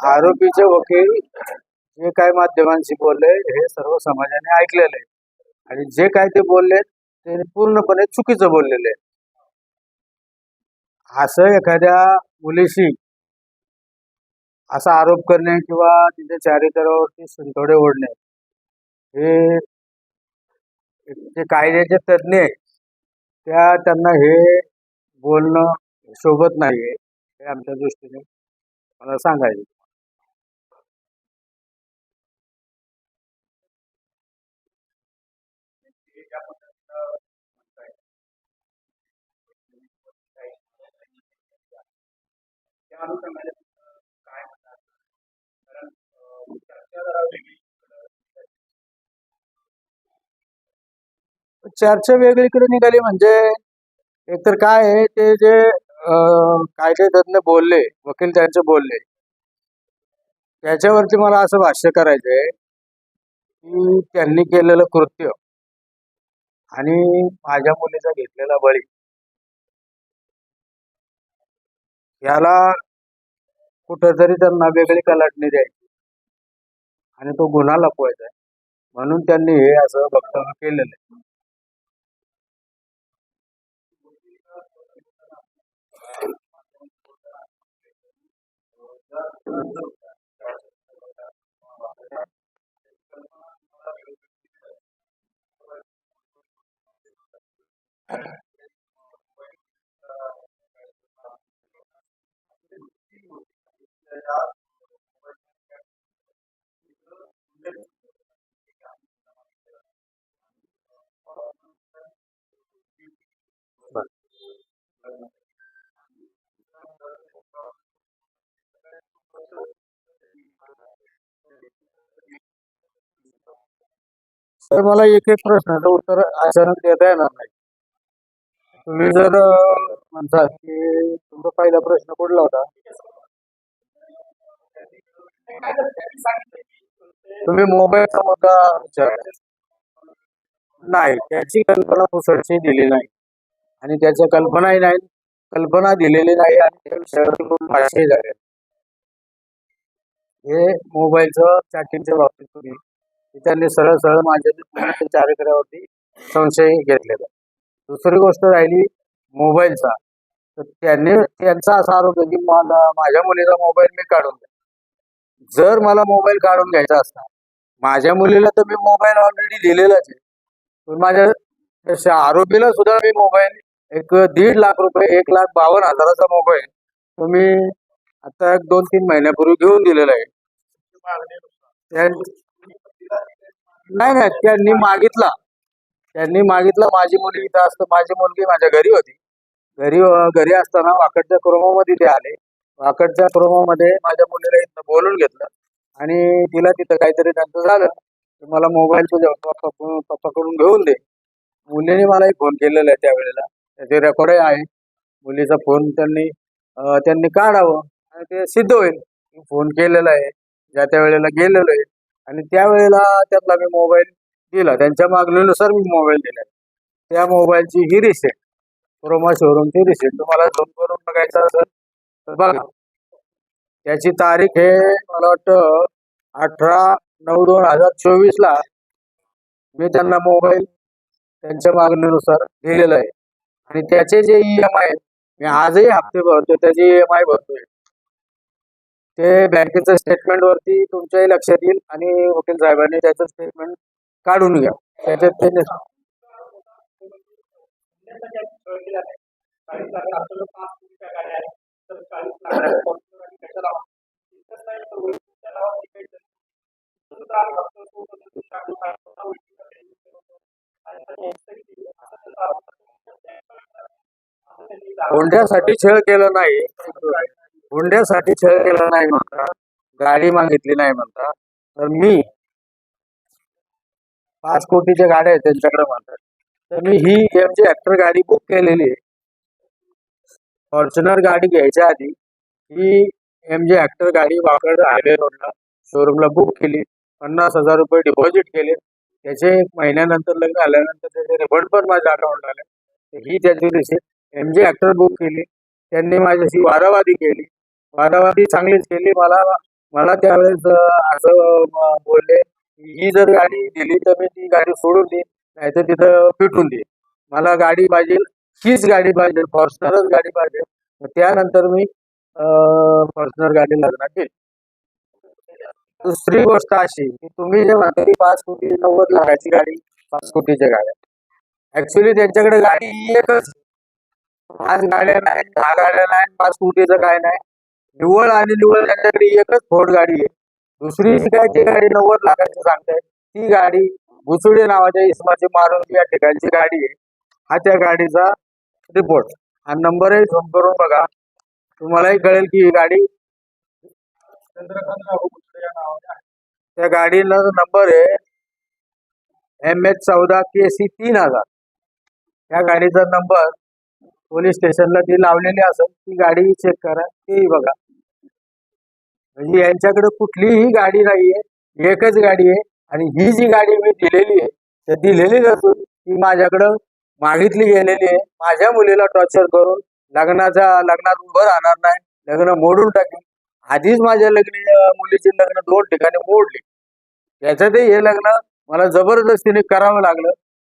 आरोपीचे वकील जे काय माध्यमांशी बोलले हे सर्व समाजाने ऐकलेलं आहे आणि जे काय ते बोलले ते पूर्णपणे चुकीचं बोललेले आहे असं एखाद्या मुलीशी असा आरोप करणे किंवा तिच्या चारित्र्यावरती संतोडे ओढणे हे जे कायद्याचे तज्ज्ञ त्या त्यांना हे बोलणं शोभत नाही हे आमच्या दृष्टीने मला सांगायचं चर्चा वेगळीकडे निघाली म्हणजे एकतर काय आहे ते जे कायदे तज्ञ बोलले वकील त्यांचे बोलले त्याच्यावरती मला असं भाष्य करायचंय की त्यांनी केलेलं कृत्य आणि माझ्या मुलीचा घेतलेला बळी याला कुठंतरी त्यांना वेगळी कलाटणी द्यायची. आणि तो गुन्हा लपवायचा आहे. म्हणून त्यांनी हे असं वक्तव्य केलेलं आहे. तर मला एक एक प्रश्नाचं उत्तर अचानक देता येणार नाही. तुम्ही जर म्हणता की तुमचा पहिला प्रश्न कुठला होता तुम्ही मोबाईलचा मुद्दा विचार. नाही त्याची कल्पना पुसटची दिली नाही. आणि त्याच्या कल्पनाही नाही कल्पना दिलेली नाही आणि त्या विषयावर खूप झाले. हे मोबाईलचं चॅटिंगच्या बाबतीत तुम्ही त्यांनी सरळ सरळ माझ्या चारित्र्यावरती संशय घेतलेला. दुसरी गोष्ट राहिली मोबाईलचा. तर त्यांनी त्यांचा असा आरोप आहे की मला माझ्या मुलीचा मोबाईल मी काढून द्या. जर मला मोबाईल काढून घ्यायचा असता माझ्या मुलीला तर मी मोबाईल ऑलरेडी दिलेलाच आहे. पण माझ्या आरोपीला सुद्धा मी मोबाईल एक दीड लाख रुपये एक लाख बावन्न हजाराचा मोबाईल तुम्ही आता एक दोन तीन महिन्यापूर्वी घेऊन दिलेला आहे. नाही नाही त्यांनी मागितला. त्यांनी मागितला. माझी मुलगी इथं असतं. माझी मुलगी माझ्या घरी होती. घरी घरी असताना वाकडच्या क्रोमामध्ये ते आले. वाकडच्या क्रोमामध्ये माझ्या मुलीला इथं बोलून घेतलं. आणि तिला तिथं काहीतरी त्यांचं झालं. मला मोबाईल तुझ्या पप्पाकडून घेऊन दे. मुलीने मला एक फोन केलेला आहे त्यावेळेला. त्याचे रेकॉर्डही आहे. मुलीचा फोन त्यांनी त्यांनी काढावं आणि ते सिद्ध होईल. फोन केलेला आहे. ज्या त्या वेळेला गेलेलो आहे. आणि त्यावेळेला त्यातला मी मोबाईल दिला. त्यांच्या मागणीनुसार मी मोबाईल दिला त्या मोबाईलची ही रिसेट क्रोमा शोरूमची रिसेट तुम्हाला झोन करून बघायचं असेल. बघा त्याची तारीख हे मला वाटतं अठरा नऊ दोन हजार चोवीस ला मी त्यांना मोबाईल त्यांच्या मागणीनुसार दिलेला आहे. आणि त्याचे जे ई एम आय मी आजही हप्ते भरतो त्याचे ई एम आय भरतोय. ते बँकेच्या स्टेटमेंट वरती तुमच्याही लक्षात येईल आणि वकील साहेबांनी त्याचं स्टेटमेंट काढून घ्या. त्याच्यात ते हुंड्यासाठी छळ केला नाही. हुंड्यासाठी छळ केला नाही म्हणता गाडी मागितली नाही म्हणता तर मी पाच कोटीच्या गाड्या आहेत त्यांच्याकडे म्हणतात. तर मी ही एम जी ऍक्टर गाडी बुक केलेली आहे. फॉर्च्युनर गाडी घ्यायच्या आधी ही एम जी ऍक्टर गाडी वाकड हायवे रोडला शोरूमला बुक केली. पन्नास हजार रुपये डिपॉझिट केले. त्याचे एक महिन्यानंतर लग्न आल्यानंतर त्याचे रिफंड पण माझ्या अकाउंटला आले. ही त्याची receipt M G Hector book केली. त्यांनी माझ्याशी वादावादी केली. वादावादी चांगलीच केली. मला मला त्यावेळेस असं बोलले की ही जर गाडी दिली तर मी ती गाडी सोडून देईन. नाहीतर तिथं पिटून देईन. मला गाडी पाहिजे हीच गाडी पाहिजे फॉर्च्युनरच गाडी पाहिजे. त्यानंतर मी फॉर्च्युनर गाडी लग्नात केली दुसरी गोष्ट अशी की तुम्ही जे म्हणता की पाच कोटी नव्वद लाखाची गाडी पाच कोटीच्या गाड्या. ऍक्च्युली त्यांच्याकडे गाडी एकच पाच गाड्या नाही दहा गाड्या नाही पाच कोटीचं काय नाही. निव्वळ आणि निव्वळ त्यांच्याकडे एकच फोर्ड गाडी आहे. दुसरी जी काय ती गाडी नव्वद लाखाची सांगताय ती गाडी भुसुडे नावाच्या इसमाची मारून या ठिकाणची गाडी आहे. हा त्या गाडीचा रिपोर्ट हा नंबरही झोम करून बघा. तुम्हालाही कळेल की ही गाडी त्या गाडीला नंबर आहे एम एच चौदा के सी तीन हजार. त्या गाडीचा नंबर पोलीस स्टेशनला ती लावलेली असेल ती गाडी चेक करा तेही बघा. म्हणजे यांच्याकडे कुठलीही गाडी नाहीये एकच गाडी आहे आणि ही जी गाडी मी दिलेली आहे तर दिलेली नसून ती माझ्याकडं मागितली गेलेली आहे. माझ्या मुलीला टॉर्चर करून लग्नाचा लग्नात उभं राहणार नाही लग्न मोडून टाकेल. आधीच माझ्या लग्न मुलीचे लग्न दोन ठिकाणी मोडले. त्याच्यातही हे लग्न मला जबरदस्तीने करावं लागलं.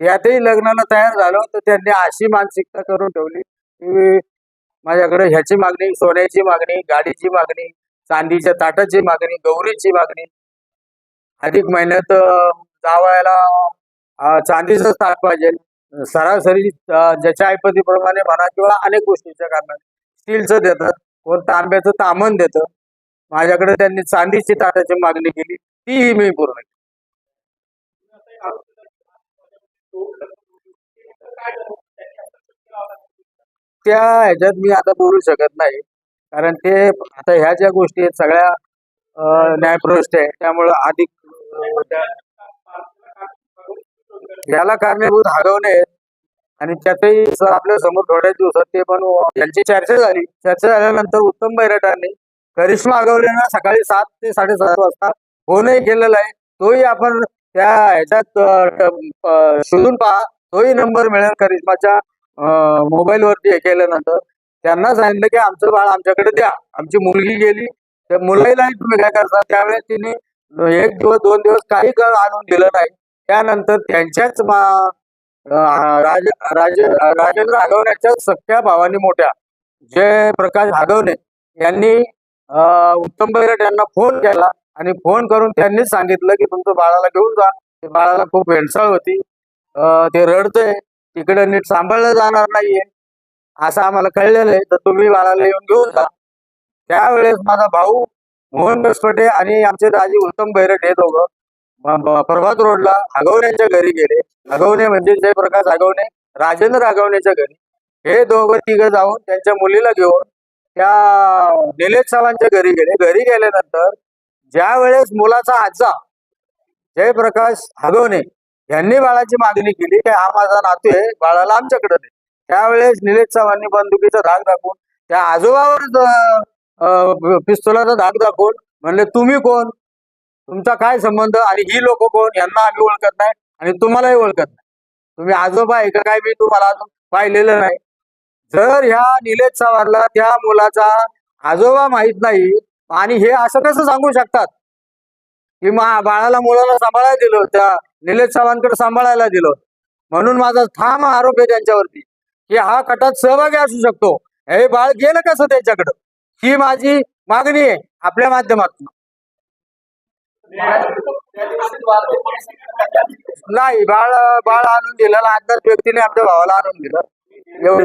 यातही लग्नाला तयार झालो तर त्यांनी अशी मानसिकता करून ठेवली की माझ्याकडे ह्याची मागणी सोन्याची मागणी गाडीची मागणी चांदीच्या ताटाची मागणी गौरीची मागणी. अधिक महिन्यात जावायला जावयाला ताट पाहिजे. सरासरी ज्याच्या ऐपतीप्रमाणे म्हणा किंवा अनेक गोष्टीच्या कारणाने. स्टीलचं देतात कोण तांब्याचं तामण देतं. माझ्याकडे त्यांनी चांदीची ताटाची मागणी केली तीही मी पूर्ण केली. त्या ह्याच्यात मी आता बोलू शकत नाही. कारण ते आता ह्या ज्या गोष्टी आहेत सगळ्या न्यायप्रविष्ट आहे त्यामुळं अधिक याला कारणीभूत हगवणे आणि त्यातही आपल्यासमोर थोड्या दिवसात ते पण यांची चर्चा झाली. चर्चा झाल्यानंतर उत्तम बैरटांनी करिश्मा हगवलेला सकाळी सात ते साडेसात वाजता फोनही केलेला आहे. तोही आपण त्या ह्याच्यात शोधून पहा. तोही नंबर मिळेल करिश्माच्या मोबाईल वरती हे केल्यानंतर. त्यांना सांगितलं की आमचं बाळ आमच्याकडे द्या. आमची मुलगी गेली. त्या मुलाईलाही तुम्ही काय करता त्यावेळेस तिने एक दिवस दोन दिवस काही क- आणून दिलं नाही. त्यानंतर त्यांच्याच राज राज राजेंद्र हगवण्याच्या सख्या भावानी मोठ्या जय प्रकाश हगवणे यांनी उत्तम बैरट यांना फोन केला. आणि फोन करून त्यांनीच सांगितलं की तुमचं बाळाला घेऊन जा. ते बाळाला खूप भेडसाळ होती. ते रडतंय. तिकडे नीट सांभाळलं जाणार नाहीये. असं आम्हाला कळलेलं आहे. तर तुम्ही बाळाला येऊन घेऊन जा. त्यावेळेस माझा भाऊ मोहन बसपटे आणि आमचे दाजी उत्तम बैरट हे दोघं प्रभात रोडला आगवण्याच्या घरी गेले. आगवणे म्हणजे जयप्रकाश आगवणे राजेंद्र आगवण्याच्या घरी. हे दोघं तिघं जाऊन त्यांच्या मुलीला घेऊन त्या निलेश सावांच्या घरी गेले. घरी गेल्यानंतर ज्या वेळेस मुलाचा आजा जयप्रकाश हगवणे यांनी बाळाची मागणी केली की हा माझा नातू आहे बाळाला आमच्याकडे दे. त्यावेळेस निलेश चव्हाणनी बंदुकीचा धाक दाखवून त्या आजोबावर पिस्तुलाचा धाक दाखवून म्हणले तुम्ही कोण? तुमचा काय संबंध? आणि ही लोक कोण? यांना आम्ही ओळखत नाही आणि तुम्हालाही ओळखत नाही. तुम्ही आजोबा आहे का? काय मी तुम्हाला अजून पाहिलेलं नाही. जर ह्या निलेश चव्हाणला त्या मुलाचा आजोबा माहीत नाही आणि हे असं कसं सांगू शकतात? की मा बाळाला मुलाला सांभाळायला दिलं त्या निलेश चव्हाणकडे सांभाळायला दिलं म्हणून माझा ठाम आरोप आहे त्यांच्यावरती की हा कटात सहभागी असू शकतो. हे बाळ गेलं कसं त्यांच्याकडं? ही माझी मागणी आहे आपल्या माध्यमातून. नाही बाळ बाळ आणून दिलं आजच व्यक्तीने आमच्या भावाला आणून दिलं. एवढे.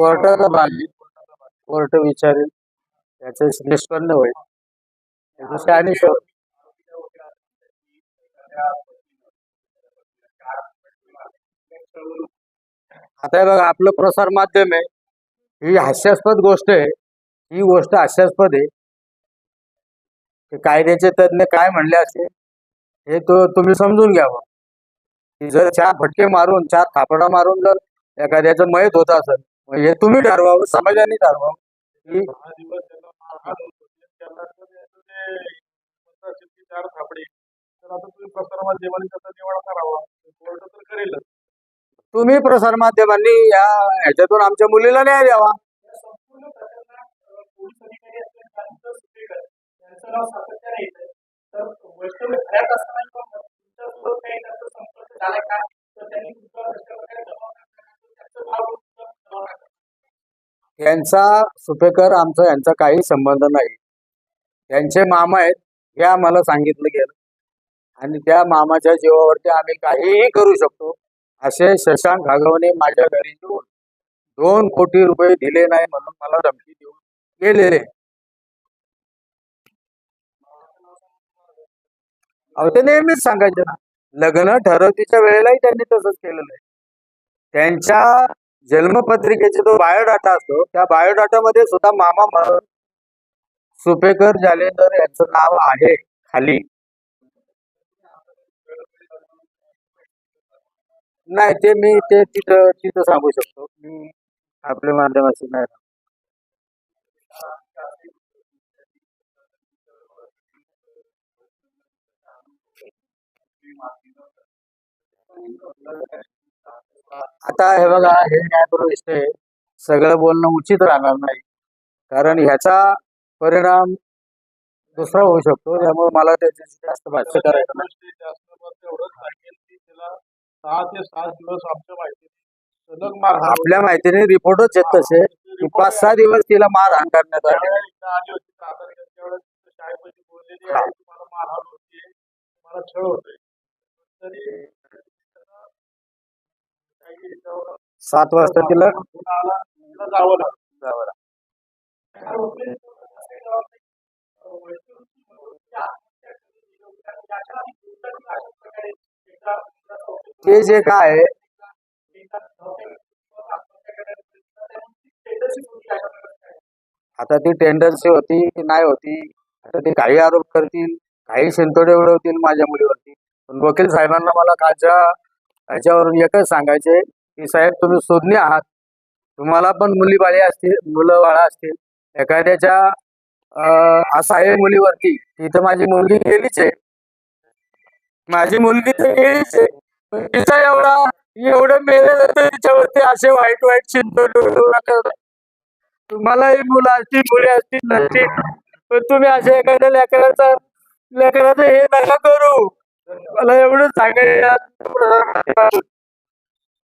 कोर्टाचा भाग कोर्ट विचारेल. त्याचं निष्पन्न होईल. त्याच्याशी आणि आता हे बघा आपलं प्रसार माध्यम आहे. ही हास्यास्पद गोष्ट आहे. ही गोष्ट हास्यास्पद आहे. कायद्याचे तज्ज्ञ काय म्हणले असते हे तो तुम्ही समजून घ्यावं जर चार फटके मारून चार थापडा मारून जर एखाद्याचं मयत होत असेल मग हे तुम्ही ठरवावं समाजाने ठरवावं. की चार थापडे तर आता तुम्ही प्रसारमाध्यमांनी त्याचा निवाडा करावा कोर्ट तर करेलच तुम्ही प्रसार माध्यमांनी या ह्याच्यातून आमच्या मुलीला न्याय द्यावा. यांचा सुपेकर आमचा यांचा काही संबंध नाही. त्यांचे मामा आहेत हे आम्हाला सांगितलं गेलं. आणि त्या मामाच्या जीवावरती आम्ही काहीही करू शकतो असे शशांक घागवणे माझ्या घरी येऊन दोन कोटी रुपये दिले नाही म्हणून मला धमकी देऊन गेलेले. अहो ते नेहमीच सांगायचे ना लग्न ठरवतीच्या वेळेलाही त्यांनी तसंच केलेलं आहे. त्यांच्या जन्मपत्रिकेचा जो बायोडाटा असतो त्या बायोडाटामध्ये सुद्धा मामा म्हणून सुपेकर जालेंदर यांचं नाव आहे खाली. नाही ते मी ते तिथं तिथं सांगू शकतो. मी आपल्या माध्यमाशी नाही आता हे बघा हे न्यायप्रविष्ट आहे सगळं बोलणं उचित राहणार नाही. कारण ह्याचा परिणाम दुसरा होऊ शकतो. त्यामुळे मला त्याच्याशी जास्त भाष्य करायचं नाही. आपल्या माहितीने रिपोर्टच आहेत तसे की पाच सहा दिवस तिला मारहाण करण्यात आली. शाळेमध्ये बोललेली आहे तुम्हाला मारहाण तुम्हाला छळ तरी सात वाजता तिला? आला तिला जावं ते जे काय. आता ती टेंडन्सी होती की नाही होती? आता ते काही आरोप करतील काही शिंतोडे उडवतील माझ्या मुलीवरती. पण वकील साहेबांना मला कालच्या याच्यावरून एकच सांगायचे की साहेब तुम्ही शोधणे आहात. तुम्हाला पण मुली बाळी असतील मुलं बाळा असतील. एखाद्याच्या अं, आहे मुलीवरती तिथं माझी मुलगी गेलीच आहे. माझी मुलगी तर गेलीच आहे. तिचा एवढा एवढं मेले जातं तिच्यावरती असे वाईट वाईट चिंतन तुम्हाला तुम्हालाही मुलं असतील मुली असतील नसतील. पण तुम्ही असे एखाद्या लेकराचा लेकराचं हे नका करू. मला एवढं सांगायचं